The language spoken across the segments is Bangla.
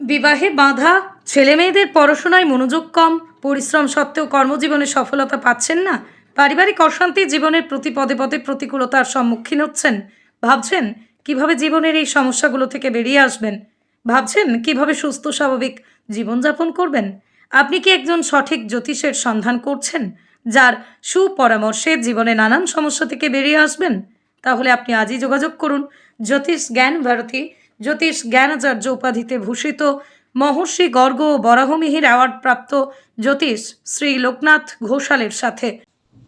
বিবাহে বাধা ছেলে মেয়েদের পড়াশোনায় মনোযোগ কম, পরিশ্রম সত্ত্বেও কর্মজীবনে সফলতা পাচ্ছেন না, পারিবারিক অশান্তি জীবনের প্রতি পদে পদে প্রতিকূলতার সম্মুখীন হচ্ছেন। ভাবছেন কীভাবে জীবনের এই সমস্যাগুলো থেকে বেরিয়ে আসবেন? ভাবছেন কীভাবে সুস্থ, স্বাভাবিক জীবনযাপন করবেন? আপনি কি একজন সঠিক জ্যোতিষের সন্ধান করছেন, যার সুপরামর্শে জীবনে নানান সমস্যা থেকে বেরিয়ে আসবেন? তাহলে আপনি আজই যোগাযোগ করুন জ্যোতিষ জ্ঞান ভারতী জ্যোতিষ জ্ঞানাচার্য উপাধিতে ভূষিত মহর্ষি গর্গ ও বরাহমিহির অ্যাওয়ার্ড প্রাপ্ত জ্যোতিষ শ্রী লোকনাথ ঘোষালের সাথে।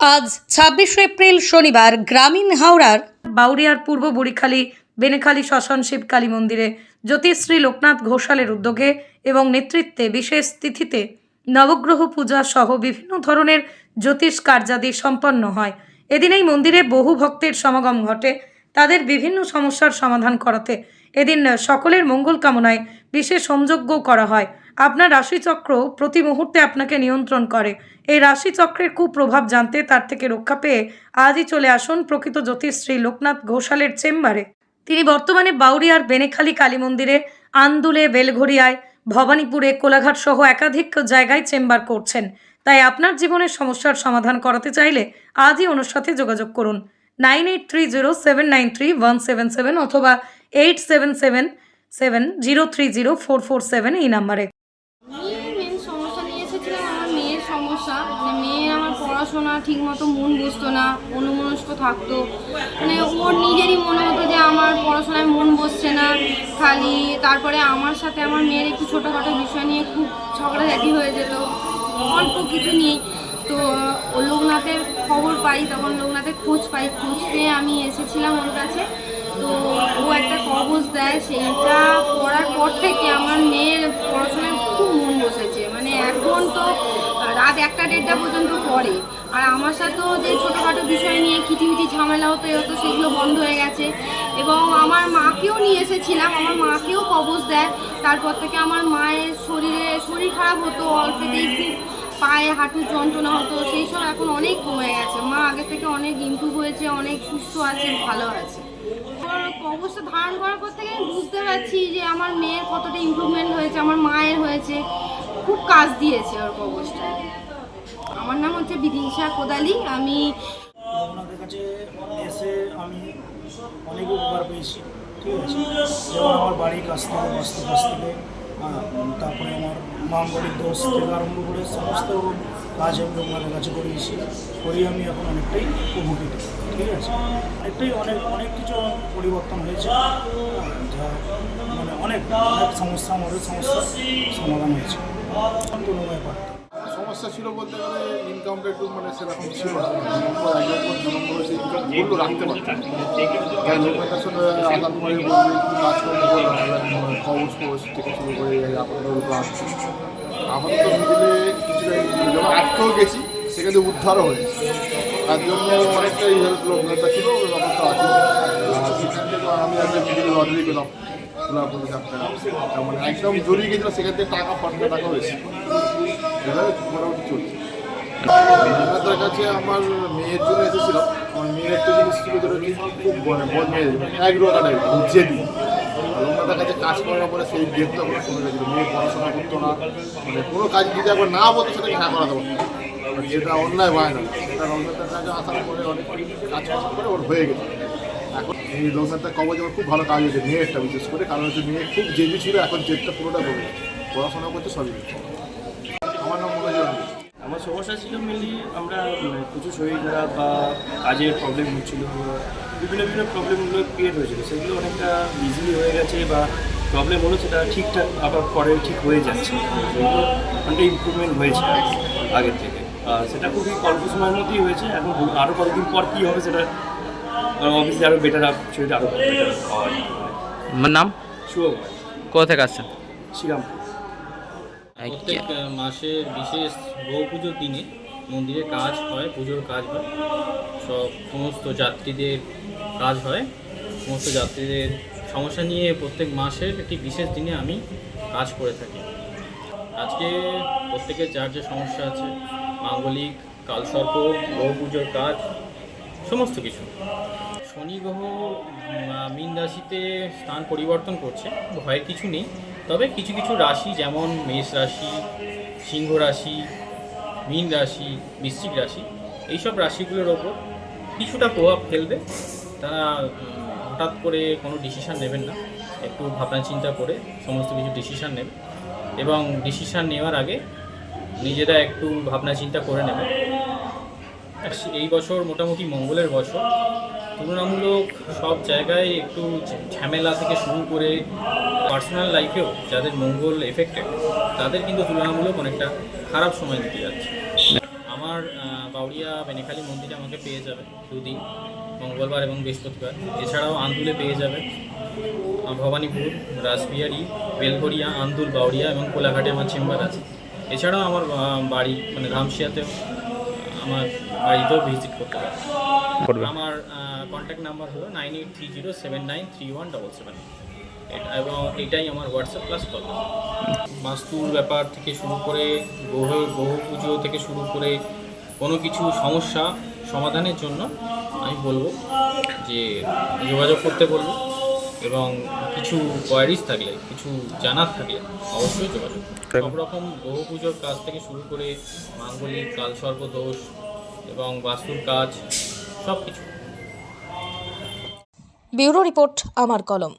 আজ ছাব্বিশে এপ্রিল শনিবার গ্রামীণ হাওড়ার বাউরিয়ার পূর্ব বুড়িখালী, বেনেখালী শ্মশান শিবকালী মন্দিরে জ্যোতিশ্রী লোকনাথ ঘোষালের উদ্যোগে এবং নেতৃত্বে বিশেষ তিথিতে নবগ্রহ পূজা সহ বিভিন্ন ধরনের জ্যোতিষ কার্যাদি সম্পন্ন হয়। এদিন এই মন্দিরে বহু ভক্তের সমাগম ঘটে। তাদের বিভিন্ন সমস্যার সমাধান করাতে এদিন সকলের মঙ্গল কামনায় বিশেষ হোমযজ্ঞ করা হয়। আপনার রাশিচক্র প্রতি মুহূর্তে আপনাকে নিয়ন্ত্রণ করে। এই রাশিচক্রের কুপ্রভাব জানতে তার থেকে রক্ষা পেয়ে আজই চলে আসুন প্রকৃত জ্যোতিষ শ্রী লোকনাথ ঘোষালের চেম্বারে। তিনি বর্তমানে বাউরিয়ার বেনেখালী কালী মন্দিরে, আন্দুলে বেলঘরিয়ায় ভবানীপুরে, কোলাঘাট সহ একাধিক জায়গায় চেম্বার করছেন। তাই আপনার জীবনের সমস্যার সমাধান করাতে চাইলে আজই ওনার সাথে যোগাযোগ করুন। Nine eight three zero seven nine three one seven seven অথবা eight seven seven seven zero three zero four four seven এই নাম্বারে। সমস্যা মানে মেয়ে আমার পড়াশোনা ঠিক মতো মন বসতো না অনুমনস্ক থাকতো। মানে ওর নিজেরই মনে হতো যে আমার পড়াশোনায় মন বসছে না, খালি তারপরে আমার সাথে আমার মেয়ের একটু ছোটোখাটো বিষয় নিয়ে খুব ঝগড়াঝাটি হয়ে যেত, অল্প কিছু নিয়ে তো লোকনাথের খবর পাই, তখন লোকনাথের খোঁজ পাই। খোঁজ পেয়ে আমি এসেছিলাম ওর কাছে। তো ও একটা কবজ দেয়, সেইটা পড়ার পর থেকে আমার মেয়ের পড়াশোনায় খুব মন বসেছে। মানে এখন তো রাত একটা দেড়টা পর্যন্ত পড়ে। আর আমার সাথেও যে ছোটোখাটো বিষয় নিয়ে কিটিমিটি ঝামেলা হতো হতো, সেগুলো বন্ধ হয়ে গেছে। এবং আমার মাকেও নিয়ে এসেছিলাম, আমার মাকেও কবজ দেয়। তারপর থেকে আমার মায়ের শরীরে শরীর খারাপ হতো, অল্পতেই খুব পায়ে হাঁটুর যন্ত্রণা হতো, সেই সব এখন অনেক কমে গেছে। মা আগে থেকে অনেক ইম্প্রুভ হয়েছে, অনেক সুস্থ আছে, ভালো আছে। কবচটা ধারণ করার পর থেকে আমি বুঝতে পারছি যে আমার মেয়ের কতটা ইম্প্রুভমেন্ট হয়েছে, আমার মায়ের হয়েছে। খুব কাজ দিয়েছে ওর কবচটা। আমার নাম হচ্ছে বিদিশা কোদালি। আমি আপনাদের কাছে এসে আমি অনেক উপকার পেয়েছি, ঠিক আছে? যেমন আমার বাড়ির কাছ থেকে কাছ থেকে তারপরে আমার মাঙ্গলিক দোষ থেকে আরম্ভ করে সমস্ত কাজ আমি আপনাদের কাছে করিয়েছি করিয়ে আমি এখন অনেকটাই উপকৃত। ঠিক আছে? অনেকটাই অনেক অনেক কিছু পরিবর্তন হয়েছে। হ্যাঁ, যা মানে অনেক অনেক সমস্যা আমাদের সমস্যার সমাধান হয়েছে। কোনো ব্যাপার। সমস্যা ছিল বলতে গেলে ইনকামটা একটু মানে সেরকম ছিল রাখতে পারতাম লোকের সঙ্গে আলাপ করে বলবে একটু কাজ করতে খবর খবর থেকে শুরু করে এই আপাতত আসছে আপাতত মিডিলে কিছুটা যখন আটকেও গেছি সেখানে উদ্ধারও হয়েছে তার জন্য অনেকটা এই লোকটা ছিল ব্যাপারটা আছে আর সেখান থেকে আমি একটা মিডিলে লটারি পেলাম খোলা হাজার মানে একদম জড়িয়ে গেছিল থেকে টাকা ফাটলে টাকা হয়েছে। এভাবে মোটামুটি চলছে। আপনাদের কাছে আমার মেয়ের জন্য এসেছিলাম আমার মেয়ের একটা জিনিস ছিল যেটা খুব মানে বদমেয়ে এক রোগা টাইপ জেদি। আর ওনাদের কাছে কাজ করার পরে সেই গেটটা পুরো কমে গেছিল। মেয়ে পড়াশোনা করতো না। মানে কোনো কাজ যদি একবার না বলতো, সেটাকে হ্যাঁ না। আর যেটা অন্যায় হয় না। সেটা রংনাথের কাছে আসার পরে অনেক কাজ করার পরে ওর হয়ে গেছে। এই রংনাথের কবজ আমার খুব ভালো কাজ হয়েছে, মেয়েরটা বিশেষ করে, কারণ হচ্ছে মেয়ে খুব জেদি ছিল, এখন জেদটা পুরোটা গেছে। পড়াশোনা করতে সবই আমার নাম মনোজ আমার সমস্যা ছিল মেনলি আমরা মানে প্রচুর শরীর খারাপ বা কাজের প্রবলেম হচ্ছিল বিভিন্ন বিভিন্ন প্রবলেমগুলো ক্রিয়েট হয়েছিল। সেগুলো অনেকটা ইজিলি হয়ে গেছে বা প্রবলেম হলো সেটা ঠিকঠাক আবার পরে ঠিক হয়ে যাচ্ছে। অনেকটা ইম্প্রুভমেন্ট হয়েছে আগের থেকে। সেটা খুবই অল্প সময়ের মধ্যেই হয়েছে। এখন আরও কতদিন পর কী হবে সেটা অবভিয়াসলি আরও বেটার আপ শরীরটা আরও বেটার হওয়ার আমার নাম? শুভ কোথা থেকে আসছেন? শ্রীরাম। প্রত্যেক মাসের বিশেষ গৌ পুজোর দিনে মন্দিরে কাজ হয় পুজোর কাজ হয়। সব সমস্ত যাত্রীদের কাজ হয়। সমস্ত যাত্রীদের সমস্যা নিয়ে প্রত্যেক মাসের একটি বিশেষ দিনে আমি কাজ করে থাকি। আজকে প্রত্যেকের যার যে সমস্যা আছে মাঙ্গলিক কালসর্প গৌ পুজোর কাজ সমস্ত কিছু। শনি গ্রহ মীন রাশিতে স্থান পরিবর্তন করছে, ভয়ের কিছু নেই। তবে কিছু কিছু রাশি যেমন মেষ রাশি, সিংহ রাশি, মীন রাশি, বৃশ্চিক রাশি, এইসব রাশিগুলোর ওপর কিছুটা প্রভাব ফেলবে। তারা হঠাৎ করে কোনো ডিসিশান নেবেন না। একটু ভাবনা চিন্তা করে সমস্ত কিছু ডিসিশান নেবে। এবং ডিসিশান নেওয়ার আগে নিজেরা একটু ভাবনা চিন্তা করে নেবে এই বছর মোটামুটি মঙ্গলের বছর। তুলনামূলক সব জায়গায় একটু ঝামেলা থেকে শুরু করে পার্সোনাল লাইফেও যাদের মঙ্গল এফেক্টেড তাদের কিন্তু তুলনামূলক অনেকটা খারাপ সময় দিতে যাচ্ছে। আমার বাউরিয়া বেনেখালি মন্দিরে আমাকে পেয়ে যাবে দুদিন, মঙ্গলবার এবং বৃহস্পতিবার। এছাড়াও আন্দুলে পেয়ে যাবে। ভবানীপুর, রাসবিহারি, বেলঘরিয়া, আন্দুল, বাউরিয়া এবং কোলাঘাটে আমার চেম্বার আছে। এছাড়াও আমার বাড়ি মানে ধামসিয়াতেও আমার বাড়িতেও ভিজিট করতে পারে। করবে। আমার কন্ট্যাক্ট নাম্বার হলো nine eight three zero seven nine three one double seven এবং এটাই আমার হোয়াটসঅ্যাপ প্লাস কল বাস্তুর ব্যাপার থেকে শুরু করে গ্রহ গ্রহ পুজো থেকে শুরু করে কোনো কিছু সমস্যা সমাধানের জন্য আমি বলব যে যোগাযোগ করতে বলব এবং কিছু কোয়ারিজ থাকলে কিছু জানার থাকলে অবশ্যই যোগাযোগ সব রকম গ্রহ পুজোর কাজ থেকে শুরু করে মাঙ্গলিক কালসর্প দোষ এবং বাস্তুর কাজ সব কিছু ব্যুরো রিপোর্ট আমার কলম।